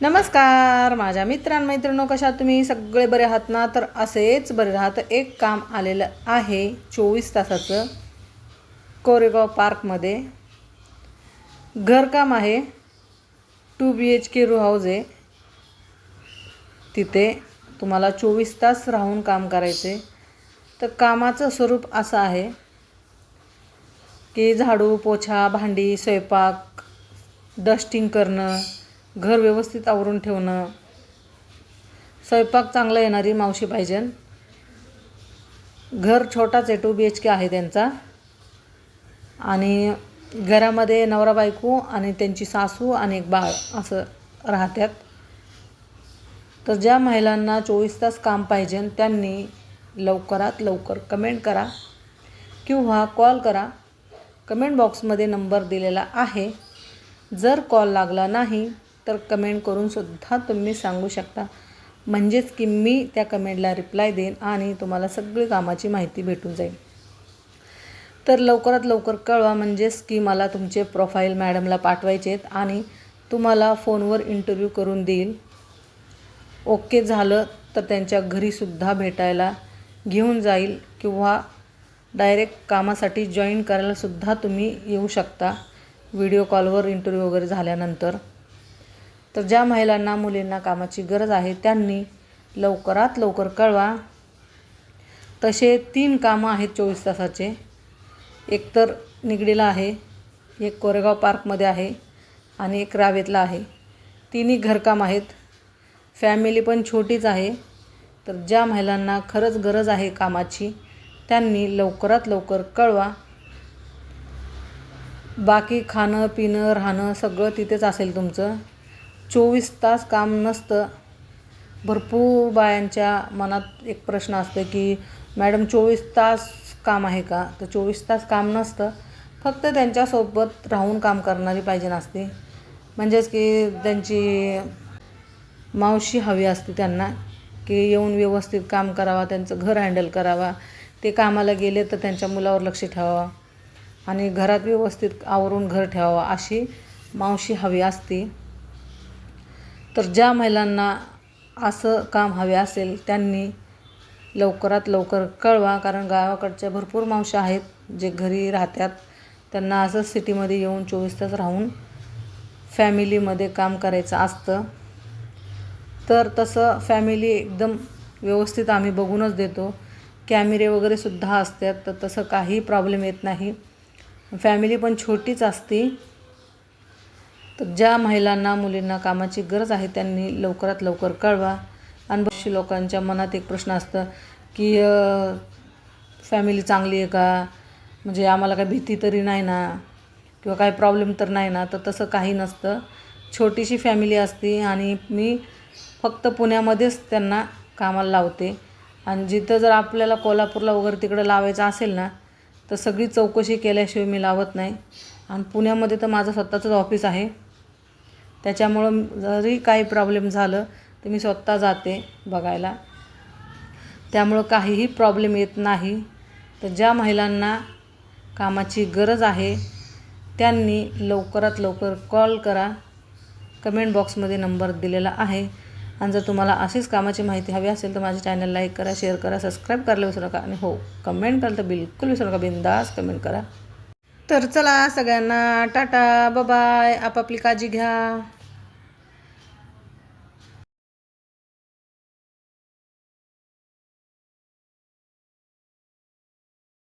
नमस्कार माझ्या मित्रांमैत्रिणो कशा तुम्ही? सगळे बरे आहात ना? तर असेच बरे राहत एक काम आलेलं आहे चोवीस तासाचं. कोरेगाव पार्कमध्ये घरकाम आहे. टू बी एच के रू हाऊस आहे. तिथे तुम्हाला चोवीस तास राहून काम करायचे तर कामाचं स्वरूप असं आहे की झाडू पोछा भांडी स्वयंपाक डस्टिंग करणं घर व्यवस्थित आवरून ठेवणं. स्वयंपाक चांगला येणारी मावशी पाहिजे घर छोटाच आहे टू बी एच के आहे त्यांचा. आणि घरामध्ये नवरा बायको आणि त्यांची सासू आणि एक बाळ असं राहतात तर ज्या महिलांना चोवीस तास काम पाहिजे त्यांनी लवकरात लवकर कमेंट करा किंवा कॉल करा. कमेंट बॉक्समध्ये नंबर दिलेला आहे. जर कॉल लागला नाही तर कमेंट करूनसुद्धा तुम्ही सांगू शकता. म्हणजेच की मी त्या कमेंटला रिप्लाय देईन आणि तुम्हाला सगळी कामाची माहिती भेटून जाईल. तर लवकरात लवकर कळवा म्हणजेच की मला तुमचे प्रोफाईल मॅडमला पाठवायचे आहेत आणि तुम्हाला फोनवर इंटरव्ह्यू करून देईल. ओके झालं तर त्यांच्या घरीसुद्धा भेटायला घेऊन जाईल किंवा डायरेक्ट कामासाठी जॉईन करायलासुद्धा तुम्ही येऊ शकता. व्हिडिओ कॉलवर इंटरव्ह्यू वगैरे झाल्यानंतर. तर ज्या महिलांना मुलींना कामाची गरज आहे त्यांनी लवकरात लवकर कळवा. तसे तीन कामं आहेत चोवीस तासाचे. एक तर निगडीला आहे एक कोरेगाव पार्कमध्ये आहे आणि एक रावेतला आहे. तिन्ही घरकाम आहेत. फॅमिली पण छोटीच आहे. तर ज्या महिलांना खरंच गरज आहे कामाची त्यांनी लवकरात लवकर कळवा. बाकी खाणं पिणं राहणं सगळं तिथेच असेल तुमचं. चोवीस तास काम नसतं. भरपूर बायांच्या मनात एक प्रश्न असतो की मॅडम चोवीस तास काम आहे का? तर चोवीस तास काम नसतं. फक्त त्यांच्यासोबत राहून काम करणारी पाहिजे नसते म्हणजेच की त्यांची मावशी हवी असते त्यांना की येऊन व्यवस्थित काम करावा त्यांचं घर हँडल करावा. ते कामाला गेले तर त्यांच्या मुलावर लक्ष ठेवावा आणि घरात व्यवस्थित आवरून घर ठेवावा अशी मावशी हवी असते. तर ज्या महिलांना असं काम हवे असेल त्यांनी लवकरात लवकर कळवा. कारण गावाकडच्या भरपूर मावशा आहेत जे घरी राहतात. त्यांना असं सिटीमध्ये येऊन चोवीस तास राहून फॅमिलीमध्ये काम करायचं असतं. तर तसं फॅमिली एकदम व्यवस्थित आम्ही बघूनच देतो. कॅमेरे वगैरे सुद्धा असतात तर तसं काही प्रॉब्लेम येत नाही. फॅमिली पण छोटीच असते. तर ज्या महिलांना मुलींना कामाची गरज आहे त्यांनी लवकरात लवकर कळवा. आणि लोकांच्या मनात एक प्रश्न असतं की फॅमिली चांगली आहे का? म्हणजे आम्हाला काय भीती तरी नाही ना? किंवा काय प्रॉब्लेम तर नाही ना? तर तसं काही नसतं. छोटीशी फॅमिली असते आणि मी फक्त पुण्यामध्येच त्यांना कामाला लावते. आणि जिथं जर आपल्याला कोल्हापूरला वगैरे तिकडं लावायचं असेल ना तर सगळी चौकशी केल्याशिवाय मी लावत नाही. आणि पुण्यामध्ये तर माझं स्वतःचंच ऑफिस आहे. त्याच्यामुळं जरी काही प्रॉब्लेम झालं तर मी स्वतः जाते बघायला. त्यामुळं काहीही प्रॉब्लेम येत नाही. तर ज्या महिलांना कामाची गरज आहे त्यांनी लवकरात लवकर कॉल करा. कमेंट बॉक्समध्ये नंबर दिलेला आहे. आणि जर तुम्हाला अशीच कामाची माहिती हवी असेल तर माझ्या चॅनल लाईक करा शेअर करा सबस्क्राईब करायला विसरू नका. आणि हो कमेंट कराल तर बिलकुल विसरू नका. बिंदास कमेंट करा. तर चला सगळ्यांना टाटा बाय आपापली काळजी घ्या.